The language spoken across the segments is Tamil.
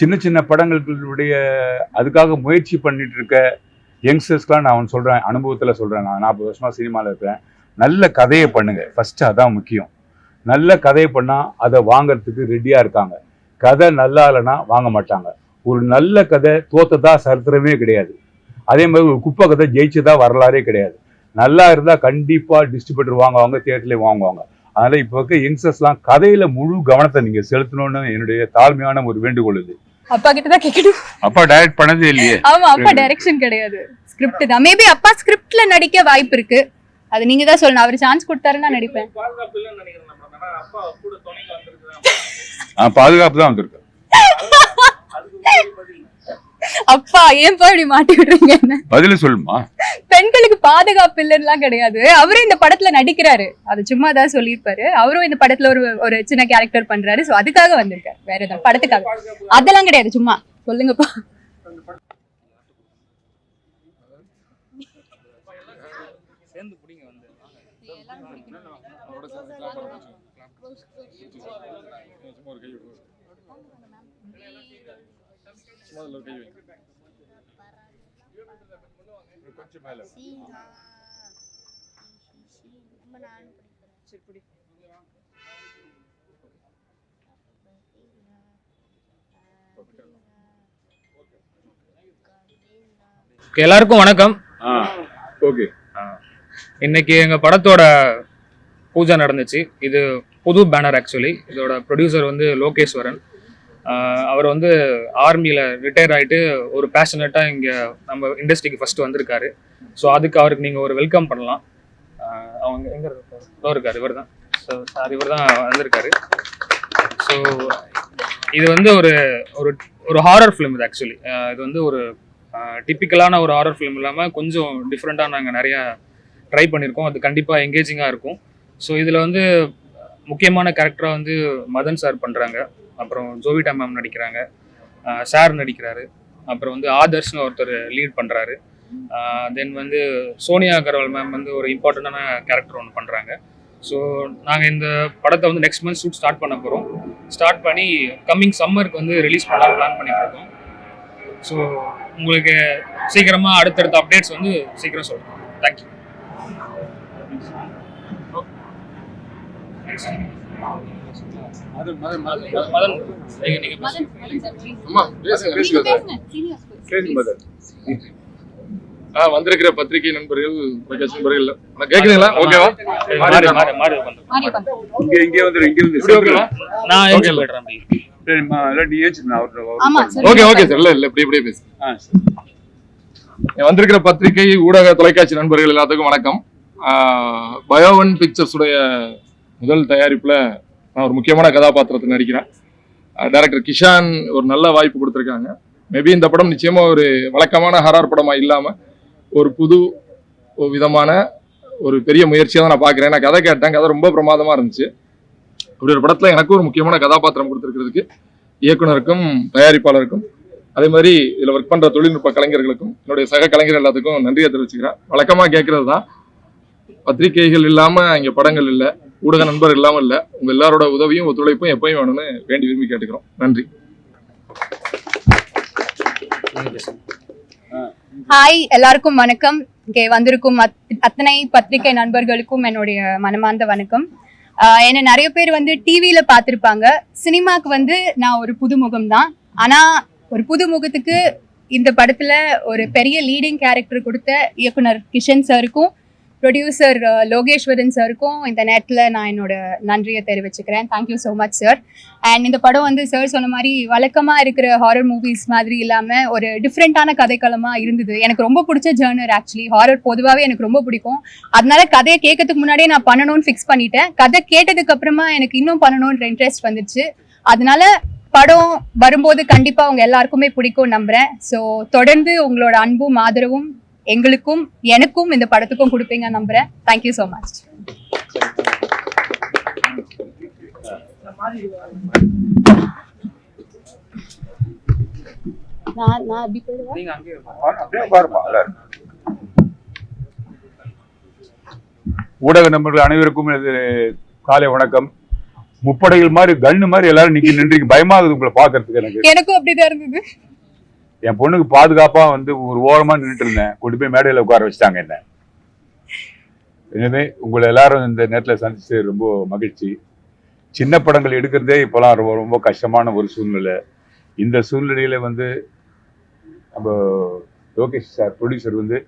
சின்ன சின்ன படங்களுடைய அதுக்காக முயற்சி பண்ணிட்டு இருக்க யங்ஸ்டர்ஸ்க்கெலாம் நான் அவன் சொல்கிறேன் அனுபவத்தில் சொல்கிறேன் நான் நாற்பது வருஷமாக சினிமாவில் இருக்கிறேன். நல்ல கதையை பண்ணுங்க. ஃபஸ்ட்டு அதான் முக்கியம். நல்ல கதையை பண்ணால் அதை வாங்கிறதுக்கு ரெடியாக இருக்காங்க. கதை நல்லா இல்லைன்னா வாங்க மாட்டாங்க. ஒரு நல்ல கதை தோத்ததா சரித்திரமே கிடையாது. அதே மாதிரி ஒரு குப்பை கதை ஜெயிச்சதா வரலாறே கிடையாது. நல்லா இருந்தால் கண்டிப்பாக டிஸ்ட்ரிபியூட்டர் வாங்குவாங்க தியேட்டர்லேயே வாங்குவாங்க. அதனால் இப்போ இருக்க யங்ஸ்டர்ஸ்லாம் கதையில் முழு கவனத்தை நீங்கள் செலுத்தணும்னு என்னுடைய தாழ்மையான ஒரு வேண்டுகோள் இது. அப்பா கிட்ட தான் கேட்கணும் அப்பா டைரக்ட் பண்ணதே இல்லையே. ஆமா அப்பா டைரக்ஷன் கிடையாது. ஸ்கிரிப்ட் தான். மேபி அப்பா ஸ்கிரிப்ட்ல நடிக்க வாய்ப்பு இருக்கு. அது நீங்க தான் சொல்லணும். அவர் சான்ஸ் கொடுத்தாருன்னா நடிப்பேன். பாதுகாப்பு இல்லைன்னு நினைக்கிறேன் நம்ம ஆனா அப்பா கூட துணைக்கு வந்திருக்கிறாங்க ஆ பாதுகாப்பு தான் வந்திருக்கு. அப்பா ஏன்பா இப்படி மாட்டி விடுறீங்க என்ன? பதில் சொல்லுமா? பெண்களுக்கு பாதுகாப்பு இல்லைன்னுலாம் கிடையாது. அவரும் இந்த படத்துல நடிக்கிறாரு. அது சும்மா தான் சொல்லியிருப்பாரு. அவரும் இந்த படத்துல ஒரு ஒரு சின்ன கேரக்டர் பண்றாரு. சோ அதுக்காக வந்திருக்காரு. வேற எதுவும். படத்துக்காக. அதெல்லாம் கிடையாது. சும்மா. சொல்லுங்கப்பா. சேர்ந்து பிடிங்க வந்து எல்லாருக்கும் வணக்கம். ஓகே. இன்னைக்கு எங்க படத்தோட பூஜை நடந்துச்சு. இது புது பேனர் ஆக்சுவலி இதோட ப்ரொடியூசர் வந்து லோகேஸ்வரன். அவர் வந்து ஆர்மியில் ரிட்டையர் ஆகிட்டு ஒரு பேஷனட்டாக இங்கே நம்ம இண்டஸ்ட்ரிக்கு ஃபஸ்ட்டு வந்திருக்காரு. ஸோ அதுக்கு அவருக்கு நீங்கள் ஒரு வெல்கம் பண்ணலாம். அவங்க எங்கே இருக்காரு? இருக்கார் இவர் தான் ஸோ சார் இவர் தான் வந்திருக்காரு. ஸோ இது வந்து ஒரு ஒரு ஒரு ஹாரர் ஃபிலிம் இது ஆக்சுவலி இது வந்து ஒரு டிப்பிக்கலான ஒரு ஹாரர் ஃபிலிம் இல்லாமல் கொஞ்சம் டிஃப்ரெண்ட்டாக நாங்கள் நிறையா ட்ரை பண்ணியிருக்கோம். அது கண்டிப்பாக எங்கேஜிங்காக இருக்கும். ஸோ இதில் வந்து முக்கியமான கேரக்டராக வந்து மதன் சார் பண்ணுறாங்க அப்புறம் ஜோவிடா மேம் நடிக்கிறாங்க. சார் நடிக்கிறாரு. அப்புறம் வந்து ஆதர்ஷ்னு ஒருத்தர் லீட் பண்ணுறாரு தென் வந்து சோனியா அகர்வால் மேம் வந்து ஒரு இம்பார்ட்டண்ட்டான கேரக்டர் ஒன்று பண்ணுறாங்க ஸோ நாங்கள் இந்த படத்தை வந்து நெக்ஸ்ட் மந்த் ஷூட் ஸ்டார்ட் பண்ண போகிறோம் ஸ்டார்ட் பண்ணி கம்மிங் சம்மருக்கு வந்து ரிலீஸ் பண்ணலாம் பிளான் பண்ணிட்டு இருக்கோம். ஸோ உங்களுக்கு சீக்கிரமாக அடுத்தடுத்த அப்டேட்ஸ் வந்து சீக்கிரம் சொல்கிறோம் தேங்க்யூ மதன் வந்திருக்கிற பத்திரிகை நண்பர்கள் நண்பர்கள் கேக்குறீங்களா ஓகேவா. இங்க இங்கே வந்து இங்க ஓகேவா? நான். சரிம்மா இல்லை நீ ஓகே ஓகே சார். இல்ல இல்ல இப்படி இப்படியே பேசு. வந்திருக்கிற பத்திரிகை ஊடக தொலைக்காட்சி நண்பர்கள் எல்லாத்துக்கும் வணக்கம். பயோவன் பிக்சர்ஸ் உடைய முதல் தயாரிப்புல நான் ஒரு முக்கியமான கதாபாத்திரத்தை நடிக்கிறேன். டேரக்டர் கிஷான் ஒரு நல்ல வாய்ப்பு கொடுத்துருக்காங்க. மேபி இந்த படம் நிச்சயமாக ஒரு வழக்கமான ஹரார் படமாக இல்லாமல் ஒரு புது ஒரு விதமான ஒரு பெரிய முயற்சியாக தான் நான் பார்க்குறேன். நான் கதை கேட்டேன் கதை ரொம்ப பிரமாதமாக இருந்துச்சு. அப்படி ஒரு படத்தில் எனக்கும் ஒரு முக்கியமான கதாபாத்திரம் கொடுத்துருக்கிறதுக்கு இயக்குனருக்கும் தயாரிப்பாளருக்கும் அதே மாதிரி இதில் ஒர்க் பண்ணுற தொழில்நுட்ப கலைஞர்களுக்கும் என்னுடைய சக கலைஞர் எல்லாத்துக்கும் நன்றியை தெரிவிச்சுக்கிறேன். வழக்கமாக கேட்குறது தான் பத்திரிகைகள் இல்லாமல் இங்கே படங்கள் இல்லை. ஊடக நண்பர் இல்லாம இல்ல உங்க எல்லாரோட உதவியும் ஒத்துழைப்பும் எப்பயும் வேணும்னு வேண்டி விரும்பி கேட்டுக்கிறோம். நன்றி. ஹாய் எல்லாருக்கும் வணக்கம். இங்கே வந்திருக்கும் அத்- அத்தனை பத்திரிகை நண்பர்களுக்கும் என்னுடைய மனமார்ந்த வணக்கம். என்னை நிறைய பேர் வந்து டிவியில பார்த்துருப்பாங்க. சினிமாக்கு வந்து நான் ஒரு புதுமுகம் தான். ஆனா ஒரு புதுமுகத்துக்கு இந்த படத்துல ஒரு பெரிய லீடிங் கேரக்டர் கொடுத்த இயக்குனர் கிஷன் சாருக்கும் ப்ரொடியூசர் uh, லோகேஸ்வரன் சாருக்கும் இந்த நேரத்தில் நான் என்னோட நன்றியை தெரிவிச்சுக்கிறேன். Thank you so much sir and இந்த படம் வந்து சார் சொன்ன மாதிரி வழக்கமாக இருக்கிற ஹாரர் மூவிஸ் மாதிரி இல்லாமல் ஒரு டிஃப்ரெண்ட்டான கதைக்களமாக இருந்தது. எனக்கு ரொம்ப பிடிச்ச ஜேர்னர் ஆக்சுவலி ஹாரர் பொதுவாகவே எனக்கு ரொம்ப பிடிக்கும். அதனால கதையை கேட்கறதுக்கு முன்னாடியே நான் பண்ணணும்னு ஃபிக்ஸ் பண்ணிட்டேன். கதை கேட்டதுக்கு அப்புறமா எனக்கு இன்னும் பண்ணணுன்ற இன்ட்ரெஸ்ட் வந்துச்சு. அதனால படம் வரும்போது கண்டிப்பாக அவங்க எல்லாருக்குமே பிடிக்கும் நம்புகிறேன் ஸோ தொடர்ந்து உங்களோட அன்பும் ஆதரவும் எங்களுக்கும் எனக்கும் இந்த படத்துக்கும் கொடுப்பீங்க நம்புறேன். தேங்க்யூ ஸோ மச் நான் நான் அப்படி. ஊடக நண்பர்கள் அனைவருக்கும் காலை வணக்கம். முப்படைகள் மாதிரி கண்ணு மாதிரி எல்லாரும் நிக்க நின்றீங்க. பயமாகுது உங்களை பாக்குறதுக்கு எனக்கு. எனக்கும் அப்படிதான் இருந்தது. என் பொண்ணுக்கு பாதுகாப்பா வந்து ஒரு ஓரமா நின்றுட்டு இருந்தேன். கொண்டு போய் மேடையில உட்கார வச்சுட்டாங்க என்ன. எனவே உங்களை எல்லாரும் இந்த நேரத்தில் சந்திச்சு ரொம்ப மகிழ்ச்சி. சின்ன படங்கள் எடுக்கிறதே இப்போலாம் ரொம்ப ரொம்ப கஷ்டமான ஒரு சூழ்நிலை. இந்த சூழ்நிலையில வந்து நம்ம லோகேஷ் சார் ப்ரொடியூசர் வந்து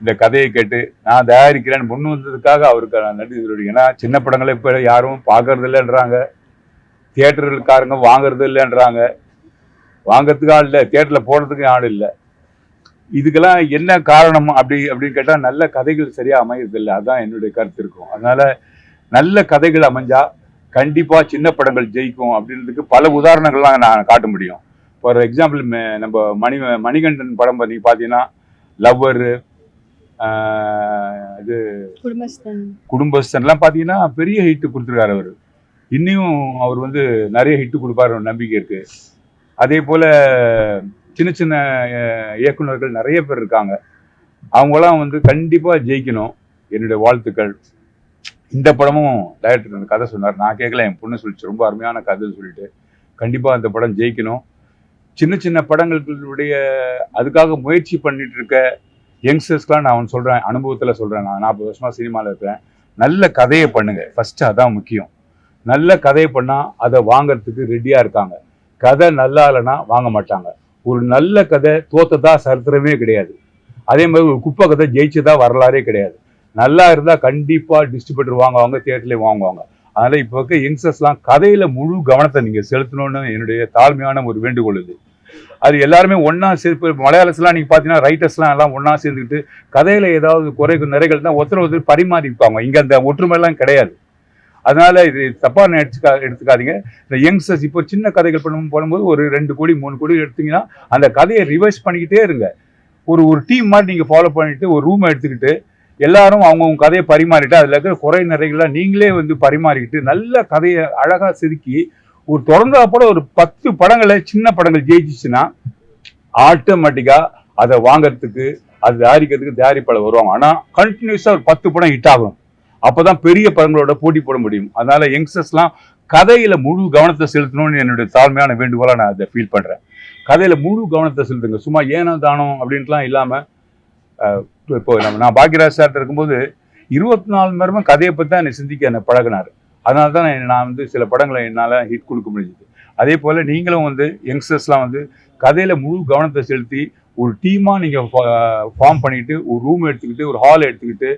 இந்த கதையை கேட்டு நான் தயாரிக்கிறேன்னு முன் வந்ததுக்காக அவருக்கு நான் நன்றி சொல்லிடுறேன் ஏன்னா சின்ன படங்களை இப்போ யாரும் பார்க்கறது இல்லைன்றாங்க தியேட்டர்களுக்காரங்க வாங்குறது இல்லைன்றாங்க வாங்கறதுக்கு ஆள் இல்லை தியேட்டரில் போடுறதுக்கு ஆள் இல்லை. இதுக்கெல்லாம் என்ன காரணம் அப்படி அப்படின்னு கேட்டால் நல்ல கதைகள் சரியாக அமையறது இல்லை அதான் என்னுடைய கருத்து இருக்கும். அதனால நல்ல கதைகள் அமைஞ்சா கண்டிப்பாக சின்ன படங்கள் ஜெயிக்கும் அப்படின்றதுக்கு பல உதாரணங்கள்லாம் நான் காட்ட முடியும். ஃபார் எக்ஸாம்பிள் நம்ம மணி மணிகண்டன் படம் நீங்க பார்த்தீங்கன்னா லவ்வர் இது குடும்பஸ்தன். குடும்பஸ்தன்லாம் பார்த்தீங்கன்னா பெரிய ஹிட் கொடுத்துருக்காரு அவர். இன்னும் அவர் வந்து நிறைய ஹிட் கொடுப்பாரு நம்பிக்கை இருக்கு. அதே போல் சின்ன சின்ன இயக்குநர்கள் இயக்குனர்கள் நிறைய பேர் இருக்காங்க. அவங்களாம் வந்து கண்டிப்பாக ஜெயிக்கணும். என்னுடைய வாழ்த்துக்கள். இந்த படமும் டைரக்டர் அந்த கதை சொன்னார். நான் கேட்கல என் பொண்ணு சொல்லிச்சு. ரொம்ப அருமையான கதைன்னு சொல்லிட்டு. கண்டிப்பாக அந்த படம் ஜெயிக்கணும். சின்ன சின்ன படங்களுடைய அதுக்காக முயற்சி பண்ணிட்டு இருக்க யங்ஸ்டர்ஸ்க்கெலாம் நான் அவன் சொல்கிறேன் அனுபவத்தில் சொல்கிறேன் நான் நாற்பது வருஷமாக சினிமாவில் இருக்கிறேன். நல்ல கதையை பண்ணுங்க. ஃபஸ்ட்டு அதான் முக்கியம். நல்ல கதையை பண்ணால் அதை வாங்கிறதுக்கு ரெடியாக இருக்காங்க. கதை நல்லா இல்லைன்னா வாங்க மாட்டாங்க. ஒரு நல்ல கதை தோத்ததா சரித்திரமே கிடையாது. அதே மாதிரி ஒரு குப்பை கதை ஜெயிச்சதா வரலாறே கிடையாது. நல்லா இருந்தால் கண்டிப்பாக டிஸ்ட்ரிபியூட்டர் வாங்குவாங்க தேட்டர்லேயே வாங்குவாங்க. அதனால் இப்போ இருக்க யங்ஸ்டர்ஸ்லாம் கதையில் முழு கவனத்தை நீங்கள் செலுத்தணும்னு என்னுடைய தாழ்மையான ஒரு வேண்டுகோள் இது. அது எல்லாருமே ஒன்றா சேர்ப்பு மலையாளஸ்லாம் நீங்கள் பார்த்தீங்கன்னா ரைட்டர்ஸ்லாம் எல்லாம் ஒன்றா சேர்ந்துக்கிட்டு கதையில் ஏதாவது குறை நிறைகள் தான் ஒருத்தர் ஒருத்தர் பரிமாறிப்பாங்க. இங்கே அந்த ஒற்றுமையெல்லாம் கிடையாது. அதனால இது தப்பா எடுத்துக்கா எடுத்துக்காதீங்க. இந்த யங்ஸ்டர்ஸ் இப்போ சின்ன கதைகள் பண்ணும் பண்ணும்போது ஒரு ரெண்டு கோடி மூணு கோடி எடுத்தீங்கன்னா அந்த கதையை ரிவைஸ் பண்ணிக்கிட்டே இருங்க. ஒரு ஒரு டீம் மாதிரி நீங்கள் ஃபாலோ பண்ணிட்டு ஒரு ரூம் எடுத்துக்கிட்டு எல்லாரும் அவங்கவுங்க கதையை பரிமாறிட்டு அதில் இருக்கிற குறை நிறைகள்லாம் நீங்களே வந்து பரிமாறிக்கிட்டு நல்ல கதையை அழகாக செதுக்கி ஒரு தொடர்ந்தா போல ஒரு பத்து படங்களை சின்ன படங்கள் ஜெயிச்சிச்சுன்னா ஆட்டோமேட்டிக்காக அதை வாங்குறதுக்கு அது தயாரிக்கிறதுக்கு தயாரிப்பாளர் வருவாங்க. ஆனால் கண்டினியூஸாக ஒரு பத்து படம் ஹிட் ஆகும். அப்போதான் பெரிய படங்களோட போட்டி போட முடியும். அதனால யங்ஸ்டர்ஸ்லாம் கதையில முழு கவனத்தை செலுத்தணும்னு என்னுடைய தாழ்மையான வேண்டுகோளாக நான் அதை ஃபீல் பண்றேன். கதையில முழு கவனத்தை செலுத்துங்க. சும்மா ஏனோ தானோ அப்படின்ட்டுலாம் இல்லாம இப்போ நம்ம நான் பாக்யராஜ் சார்ட்ட இருக்கும்போது இருபத்தி நாலு மணி நேரமும் கதையை பற்றி தான் என்னை சிந்திக்க என்னை பழகினார். அதனால தான் நான் நான் வந்து சில படங்களை என்னால் ஹிட் கொடுக்க முடிஞ்சது. அதே போல் நீங்களும் வந்து யங்ஸ்டர்ஸ்லாம் வந்து கதையில் முழு கவனத்தை செலுத்தி ஒரு டீமாக நீங்கள் ஃபார்ம் பண்ணிட்டு ஒரு ரூம் எடுத்துக்கிட்டு ஒரு ஹால் எடுத்துக்கிட்டு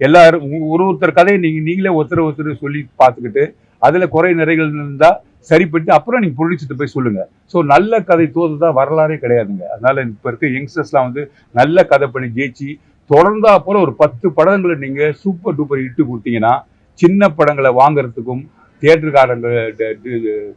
எல்லாரும் ஒரு ஒருத்தர் கதையை நீங்கள் நீங்களே ஒருத்தர் ஒருத்தர் சொல்லி பார்த்துக்கிட்டு அதில் குறை நிறைகள் இருந்தால் சரி சரிப்பட்டு அப்புறம் நீங்கள் ப்ரொடியூசர்கிட்ட போய் சொல்லுங்கள் ஸோ நல்ல கதை தோதுதா வரலாறே கிடையாதுங்க. அதனால் இப்போ இருக்க யங்ஸ்டர்ஸ்லாம் வந்து நல்ல கதை பண்ணி ஜெயிச்சு தொடர்ந்தா அப்புறம் ஒரு பத்து படங்களை நீங்கள் சூப்பர் டூப்பர் இட்டு கொடுத்தீங்கன்னா சின்ன படங்களை வாங்குறதுக்கும் தியேட்டருக்காரங்க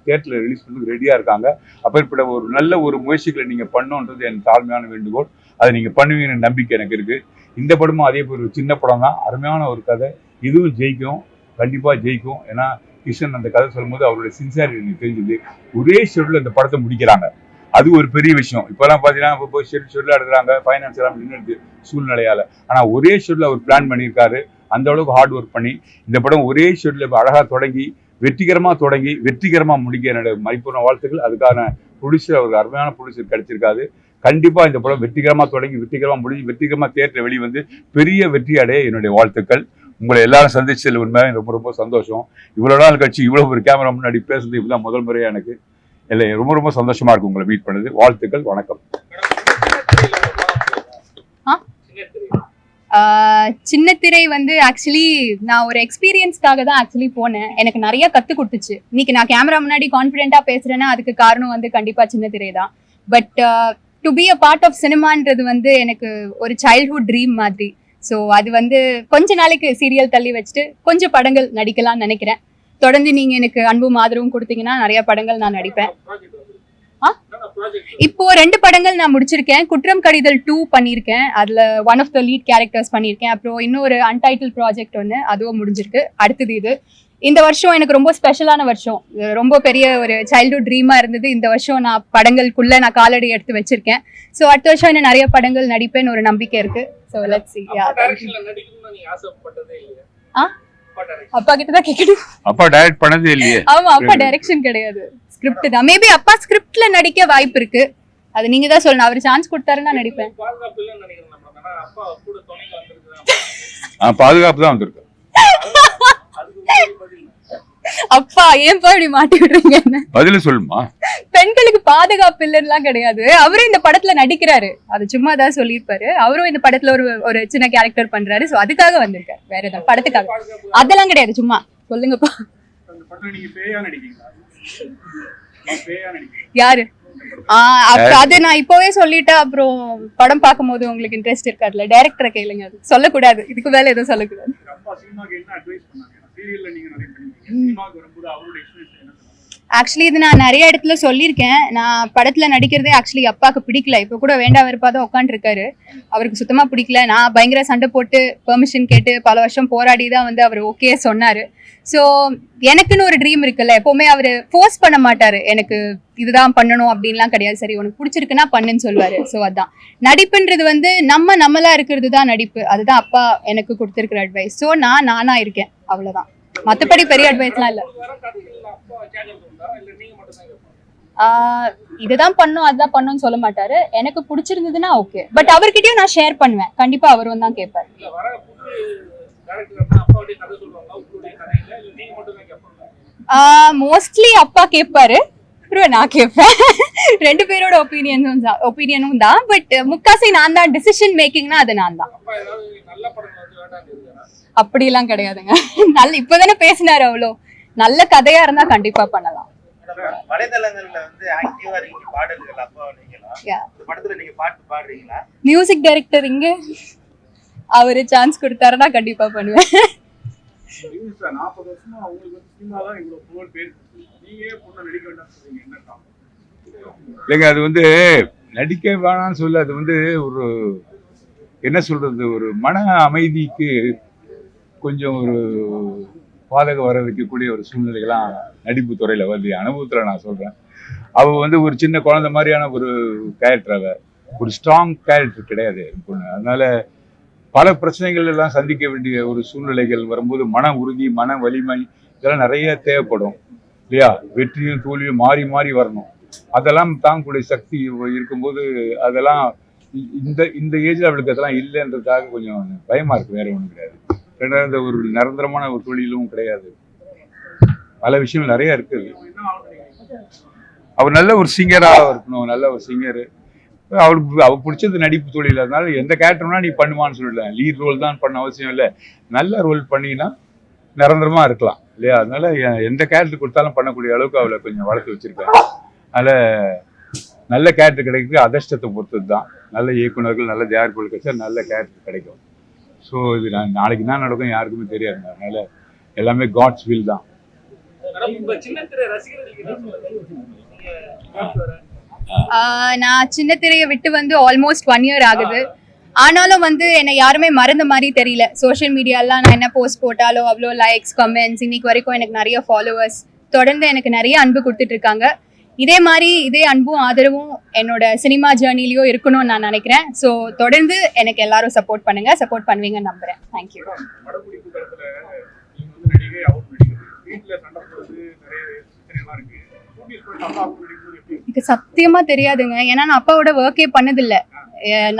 தியேட்டரில் ரிலீஸ் பண்ணி ரெடியாக இருக்காங்க. அப்பேற்பட்ட ஒரு நல்ல ஒரு முயற்சிகளை நீங்கள் பண்ணணுன்றது என் தாழ்மையான வேண்டுகோள். அதை நீங்கள் பண்ணுவீங்கன்னு நம்பிக்கை எனக்கு இருக்குது இந்த படமும் அதே போய் ஒரு சின்ன படம் தான் அருமையான ஒரு கதை. இதுவும் ஜெயிக்கும். கண்டிப்பாக ஜெயிக்கும். ஏன்னா கிஷன் அந்த கதை சொல்லும்போது அவருடைய சின்சியாரிட்டி எனக்கு தெரிஞ்சது. ஒரே ஷெடியூல் இந்த படத்தை முடிக்கிறாங்க. அது ஒரு பெரிய விஷயம். இப்போலாம் பார்த்தீங்கன்னா இப்போ போய் ஷெட் ஷெட்யூல் எடுக்கிறாங்க. ஃபைனான்ஸ் எல்லாம் நின்றுடுது சூழ்நிலையால். ஆனால் ஒரே ஷெட்யூல் அவர் பிளான் பண்ணியிருக்காரு. அந்த அளவுக்கு ஹார்ட் ஒர்க் பண்ணி இந்த படம் ஒரே ஷெட்யூல் அழகாக தொடங்கி வெற்றிகரமாக தொடங்கி வெற்றிகரமாக முடிக்க என்னோட மதிப்பூர்ண வாழ்த்துக்கள். அதுக்கான ப்ரொடியூசர் அவருக்கு அருமையான ப்ரொடியூசர் கிடைச்சிருக்காது கண்டிப்பாக இந்த படம் வெற்றிகரமாக தொடங்கி வெற்றிகரமாக முடிஞ்சு வெற்றிகரமாக தேட்டர் வெளி வந்து பெரிய வெற்றி அடைய என்னுடைய வாழ்த்துக்கள். உங்களை எல்லாரும் சந்திச்சதில் உண்மையாக ரொம்ப ரொம்ப சந்தோஷம். இவ்வளோ நாள் கழிச்சு இவ்வளோ ஒரு கேமரா முன்னாடி பேசுறது இவ்வளோ முதல் முறையாக எனக்கு. இல்லை ரொம்ப ரொம்ப சந்தோஷமாக இருக்கும் உங்களை மீட் பண்ணது. வாழ்த்துக்கள் வணக்கம். சின்ன திரை வந்து ஆக்சுவலி நான் ஒரு எக்ஸ்பீரியன்ஸ்க்காக தான் ஆக்சுவலி போனேன். எனக்கு நிறைய கற்றுக் கொடுத்துச்சு. இன்னைக்கு நான் கேமரா முன்னாடி கான்ஃபிடென்ட்டாக பேசுகிறேன்னா அதுக்கு காரணம் வந்து கண்டிப்பாக சின்ன திரை தான் but to be a part of சினிமான்றது வந்து எனக்கு ஒரு சைல்ட்ஹுட் ட்ரீம் மாதிரி. ஸோ அது வந்து கொஞ்ச நாளைக்கு சீரியல் தள்ளி வச்சுட்டு கொஞ்சம் படங்கள் நடிக்கலாம்னு நினைக்கிறேன். தொடர்ந்து நீங்க எனக்கு அன்பும் ஆதரவும் கொடுத்தீங்கன்னா நிறைய படங்கள் நான் நடிப்பேன். இப்போ ரெண்டு படங்கள் நான் முடிச்சிருக்கேன். குற்றம் கடிதல் டூ பண்ணியிருக்கேன். அதுல one of the lead characters பண்ணியிருக்கேன். அப்புறம் இன்னொரு அன்டைட்டில் ப்ராஜெக்ட் ஒன்று அதுவும் முடிஞ்சிருக்கு. அடுத்தது இது. இந்த வருஷம் எனக்கு ரொம்ப ஸ்பெஷலான வருஷம். இது ரொம்ப பெரிய ஒரு சைல்ட்ஹுட் ட்ரீமா இருந்தது. இந்த வருஷம் நான் படங்களுக்குள்ள நான் காலடி எடுத்து வச்சிருக்கேன். ஸோ அடுத்த வருஷம் இன்னும் நிறைய படங்கள் நடிப்பேன்னு ஒரு நம்பிக்கை இருக்கு. ஸோ லெட்ஸ் சி ஆ? அப்பா கிட்ட தான் கேட்கணும் அப்பா டைரக்ட் பண்ணதே இல்லையே. ஆமா அப்பா டைரக்ஷன் கிடையாது. ஸ்கிரிப்ட் தான். மேபி அப்பா ஸ்கிரிப்ட்ல நடிக்க வாய்ப்பு இருக்கு. அது நீங்க தான் சொல்லணும். அவர் சான்ஸ் கொடுத்தாருன்னா நடிப்பேன். பாதுகாப்பு தான் வந்திருக்கு. அப்பா ஏன்பா இப்படி மாட்டி விடுறீங்க என்ன? பதில சொல்லுமா? பெண்களுக்கு பாதுகாப்பு இல்லைன்னுலாம் கிடையாது. அவரும் இந்த படத்துல நடிக்கிறாரு. அது சும்மா தான் சொல்லியிருப்பாரு. அவரும் இந்த படத்துல ஒரு ஒரு சின்ன கேரக்டர் பண்றாரு. சோ அதுக்காக வந்திருக்காரு. வேற எதுவும் படத்துக்காக. அதெல்லாம் கிடையாது. சும்மா சொல்லுங்கப்பா. யாரு? அது நான் இப்பவே சொல்லிட்டேன் அப்புறம் படம் பார்க்கும்போது உங்களுக்கு இன்ட்ரெஸ்ட் இருக்காதுல்ல? டைரக்டரை கேளுங்க. அது சொல்லக்கூடாது. இதுக்கு மேல எதுவும் சொல்லக்கூடாது. ஆக்சுவலி இது நான் நிறைய இடத்துல சொல்லியிருக்கேன். நான் படத்துல நடிக்கிறதே ஆக்சுவலி அப்பாவுக்கு பிடிக்கல. இப்போ கூட வேண்டாம் வெறுப்பா தான் உட்காந்துருக்காரு அவருக்கு சுத்தமா பிடிக்கல. நான் பயங்கர சண்டை போட்டு பெர்மிஷன் கேட்டு பல வருஷம் போராடி தான் வந்து அவர் ஓகே சொன்னாரு. ஸோ எனக்குன்னு ஒரு ட்ரீம் இருக்குல்ல. எப்பவுமே அவர் ஃபோர்ஸ் பண்ண மாட்டாரு. எனக்கு இதுதான் பண்ணணும் அப்படின்லாம் கிடையாது. சரி உனக்கு பிடிச்சிருக்குன்னா பண்ணுன்னு சொல்லுவாரு ஸோ அதான். நடிப்புன்றது வந்து நம்ம நம்மளா இருக்கிறது தான் நடிப்பு. அதுதான் அப்பா எனக்கு கொடுத்துருக்கிற அட்வைஸ் ஸோ நான் நானா இருக்கேன். அவ்வளவுதான். மத்தபடி பெரிய அட்வைஸ்லாம் இல்ல. ஆஹ் இதுதான் பண்ணும் அதுதான் பண்ணும்னு சொல்ல மாட்டாரு. எனக்கு பிடிச்சிருந்ததுன்னா ஓகே பட் அவர்கிட்டயும் நான் ஷேர் பண்ணுவேன். கண்டிப்பா அவரும் தான் கேட்பாரு. மோஸ்ட்லி அப்பா கேட்பாரு. அப்புறம் நான் கேட்பேன். ரெண்டு பேரோட ஒப்பீனியனும் ஒப்பீனியனும் தான். பட் முக்காசி நான் தான் டிசிஷன் மேக்கிங்னா அது நான் தான். அப்படிலாம் கிடையாதுங்க. நல்ல இப்பதானே பேசினாரு அவ்வளோ நல்ல கதையா இருந்தா கண்டிப்பா பண்ணலாம். வலைதளங்கள்ல வந்து ஆக்டிவா இருக்கீங்க பாடல்கள் அப்பா நீங்களா Yeah. இந்த படத்துல நீங்க பாட்டு பாடுறீங்களா? மியூசிக் டைரக்டர் இங்க. அவரு சான்ஸ் கொடுத்தாருன்னா கண்டிப்பா பண்ணுவேன். இல்லைங்க அது வந்து நடிக்க வேணாம்னு சொல்ல அது வந்து ஒரு என்ன சொல்றது ஒரு மன அமைதிக்கு கொஞ்சம் ஒரு பாதகம் வர வைக்கக்கூடிய ஒரு சூழ்நிலைகள்லாம் நடிப்பு துறையில வந்து அனுபவத்துல நான் சொல்றேன். அவ வந்து ஒரு சின்ன குழந்தை மாதிரியான ஒரு கேரக்டர் அவ. ஒரு ஸ்ட்ராங் கேரக்டர் கிடையாது. பொண்ணு அதனால பல பிரச்சனைகள் எல்லாம் சந்திக்க வேண்டிய ஒரு சூழ்நிலைகள் வரும்போது மன உறுதி மன வலிமை இதெல்லாம் நிறைய தேவைப்படும். இல்லையா? வெற்றியும் தோல்வியும் மாறி மாறி வரணும். அதெல்லாம் தாங்கக்கூடிய சக்தி இருக்கும்போது அதெல்லாம் இந்த இந்த ஏஜ்ல அவளுக்கு அதெல்லாம் இல்லைன்றதுக்காக கொஞ்சம் பயமா இருக்கு வேற ஒண்ணும் கிடையாது. ரெண்டாவது இந்த ஒரு நிரந்தரமான ஒரு தொழிலும் கிடையாது. பல விஷயங்கள் நிறைய இருக்குது அவர் நல்ல ஒரு சிங்கரா இருக்கணும் நல்ல ஒரு சிங்கர் அவளுக்கு அவ பிடிச்சது நடிப்பு தொழில். அதனால எந்த கேரக்டர்னா நீ பண்ணுவான்னு சொல்லிடலாம். லீட் ரோல் தான் பண்ண அவசியம் இல்லை. நல்ல ரோல் பண்ணீங்கன்னா நிரந்தரமா இருக்கலாம் இல்லையா? அதனால எந்த கேரக்டர் கொடுத்தாலும் பண்ணக்கூடிய அளவுக்கு அவளை கொஞ்சம் வளர்த்து வச்சிருக்கேன் அதனால நல்ல கேரக்டர் கிடைக்கிறது அதிர்ஷ்டத்தை பொறுத்தது தான் நல்ல இயக்குனர்கள் நல்ல தயாரிப்புகள் கிடைச்சா நல்ல கேரக்டர் கிடைக்கும். ஸோ இது நான் நாளைக்கு என்ன நடக்கும் யாருக்குமே தெரியாது. அதனால எல்லாமே காட்ஸ் வில் தான். நான் சின்ன திரையை விட்டு வந்து ஆல்மோஸ்ட் ஒன் இயர் ஆகுது. ஆனாலும் வந்து என்னை யாருமே மறந்த மாதிரி தெரியல. சோஷியல் மீடியாலாம் நான் என்ன போஸ்ட் போட்டாலும் அவ்வளோ லைக்ஸ் கமெண்ட்ஸ் இன்னைக்கு வரைக்கும் எனக்கு நிறைய ஃபாலோவர்ஸ் தொடர்ந்து எனக்கு நிறைய அன்பு கொடுத்துட்டு இருக்காங்க. இதே மாதிரி இதே அன்பும் ஆதரவும் என்னோட சினிமா ஜேர்னிலையும் இருக்கணும்னு நான் நினைக்கிறேன். ஸோ தொடர்ந்து எனக்கு எல்லாரும் சப்போர்ட் பண்ணுங்க. சப்போர்ட் பண்ணுவீங்கன்னு நம்புறேன். தேங்க்யூ எனக்கு சத்தியமா தெரியாதுங்க. ஏன்னா நான் அப்பாவோட ஒர்க்கே பண்ணதில்ல.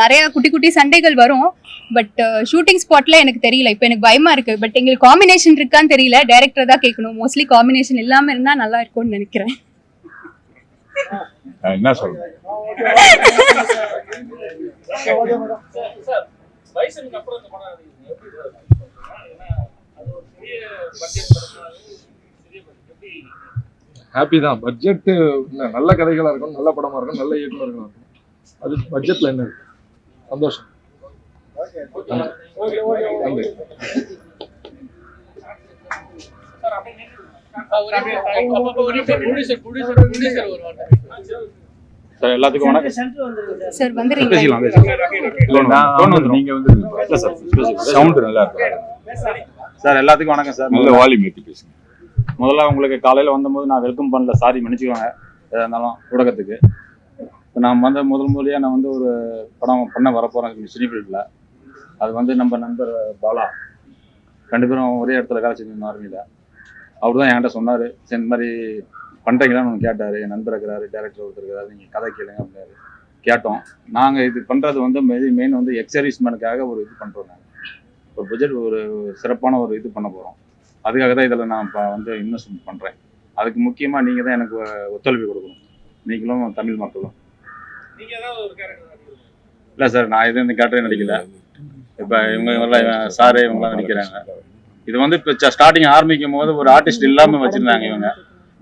நிறைய குட்டி குட்டி சண்டைகள் வரும். பட் ஷூட்டிங் ஸ்பாட்ல எனக்கு தெரியல. இப்போ எனக்கு பயமா இருக்கு. பட் எங்களுக்கு காம்பினேஷன் இருக்கான்னு தெரியல. டைரக்டர் தான் கேட்கணும். மோஸ்ட்லி காம்பினேஷன் இல்லாம இருந்தா நல்லா இருக்கும்னு நினைக்கிறேன். நான் என்ன சொல்றேன் ஹாப்பி தான். பட்ஜெட் நல்ல கதைகளா இருக்கும் நல்ல படமா இருக்கும் நல்ல இயக்குனர்களா இருக்கும் அது பட்ஜெட்ல என்ன இருக்கு? சந்தோஷம். நன்றி. சார் எல்லாத்துக்கும் வணக்கம். சார் வந்துடுறீங்களா பேசிக்கலாம் பேசிக்கலாம். நான் phone வந்து நீங்க வந்து இல்ல சார். சவுண்ட் நல்லா இருக்கும் சார் எல்லாத்துக்கும் வணக்கம் சார். நல்ல வால்யூம் ஏற்றி பேசுங்க. முதல்ல உங்களுக்கு காலையில வந்தபோது நான் வெல்கம் பண்ணல சாரி மன்னிச்சுக்கோங்க. எதா இருந்தாலும் ஊடகத்துக்கு இப்போ நான் வந்த முதல் முதலியாக நான் வந்து ஒரு படம் பண்ண வரப்போகிறேன் சினி ஃபீல்டில் அது வந்து நம்ம நண்பர் பாலா. ரெண்டு பேரும் ஒரே இடத்துல வேலை செஞ்சிருந்தோம் ஆர்மியில் அவர் தான் என்கிட்ட சொன்னார். சரி இந்த மாதிரி பண்ணுறீங்களான்னு ஒன்று கேட்டார். என் நண்பர் இருக்கிறாரு டேரக்டர் ஒருத்தர் இருக்கிறாரு. நீங்கள் கதை கேளுங்க அப்படின்னாரு. கேட்டோம். நாங்கள் இது பண்ணுறது வந்து மெயின் வந்து எக்ஸர்வீஸ்மேனுக்காக ஒரு இது பண்ணுறோம் நாங்கள் ஒரு பட்ஜெட் ஒரு சிறப்பான ஒரு இது பண்ண போகிறோம் அதுக்காக தான் இதில் நான் இப்போ வந்து இன்வெஸ்ட்மெண்ட் பண்ணுறேன் அதுக்கு முக்கியமாக நீங்கள் தான் எனக்கு ஒத்துழைப்பு கொடுக்கணும். நீங்களும் தமிழ் மக்களும். இல்லை சார் நான் எதுவும் இந்த கேரக்டரே நடிக்கல. இப்போ இவங்க எல்லாம் சாரு இவங்கெல்லாம் நடிக்கிறாங்க. இது வந்து இப்போ ஸ்டார்டிங் ஆரம்பிக்கும் போது ஒரு ஆர்டிஸ்ட் இல்லாமல் வச்சுருந்தாங்க இவங்க.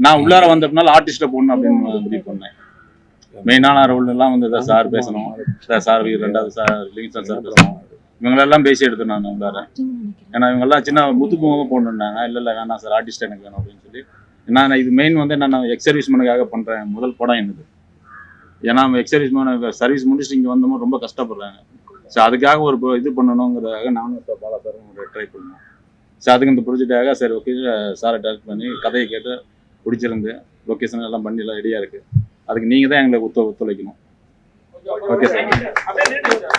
நான் உள்ளார வந்தப்பனால ஆர்டிஸ்ட்டை போடணும் அப்படின்னு முடிவு பண்ணேன். மெயினான ரோல் எல்லாம் வந்து சார் பேசணும். இதை சார் ரெண்டாவது சார் லிங்சன் சார் பேசணும். இவங்களெல்லாம் பேசி எடுத்தேன் நான் உள்ளார. ஏன்னா இவங்கெல்லாம் சின்ன முத்துக்குமாக போடணுன்னாங்க இல்லை இல்லை வேணாம் சார் ஆர்டிஸ்ட் எனக்கு வேணும் அப்படின்னு சொல்லி. நான் இது மெயின் வந்து நான் எக்ஸர்வீஸ் சர்வீஸ்மேனுக்காக பண்ணுறேன் முதல் படம் என்னது? ஏன்னா எக்ஸர்வீஸ் சர்வீஸ்மேன் சர்வீஸ் முடிச்சுட்டு இங்கே வந்தோமோ ரொம்ப கஷ்டப்படுறாங்க. ஸோ அதுக்காக ஒரு இது பண்ணணுங்கிறதாக நானும் இப்போ பல பேரும் ட்ரை பண்ணுவேன் சார் அதுக்கு இந்த ப்ரொஜெக்டாக சரி ஓகே சாரை டேரக்ட் பண்ணி கதையை கேட்டு பிடிச்சிருந்து லொக்கேஷன் எல்லாம் பண்ணி எல்லாம் ரெடியாக இருக்குது அதுக்கு நீங்கள் தான் எங்களுக்கு ஒத்து ஒத்துழைக்கணும். ஓகே சார்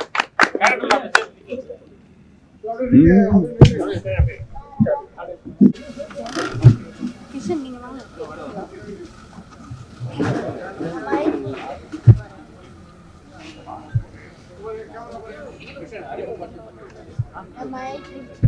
Am I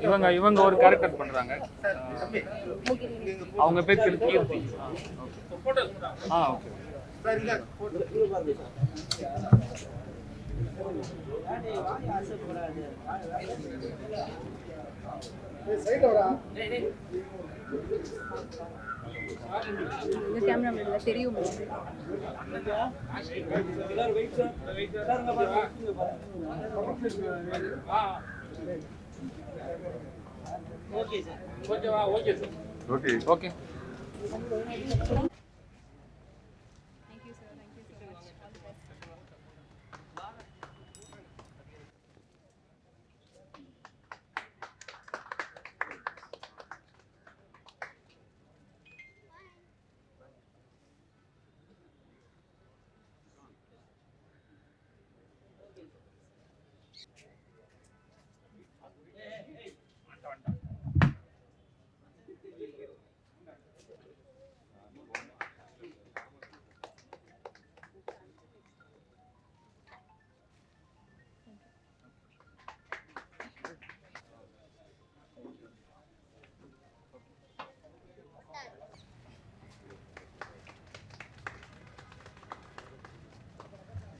இவங்க இவங்க ஒரு கேரக்டர் பண்றாங்க அவங்க பேர் திரு கீர்த்தி ஆ ஓகே கேமரா தெரியும் ஓகே ஓகே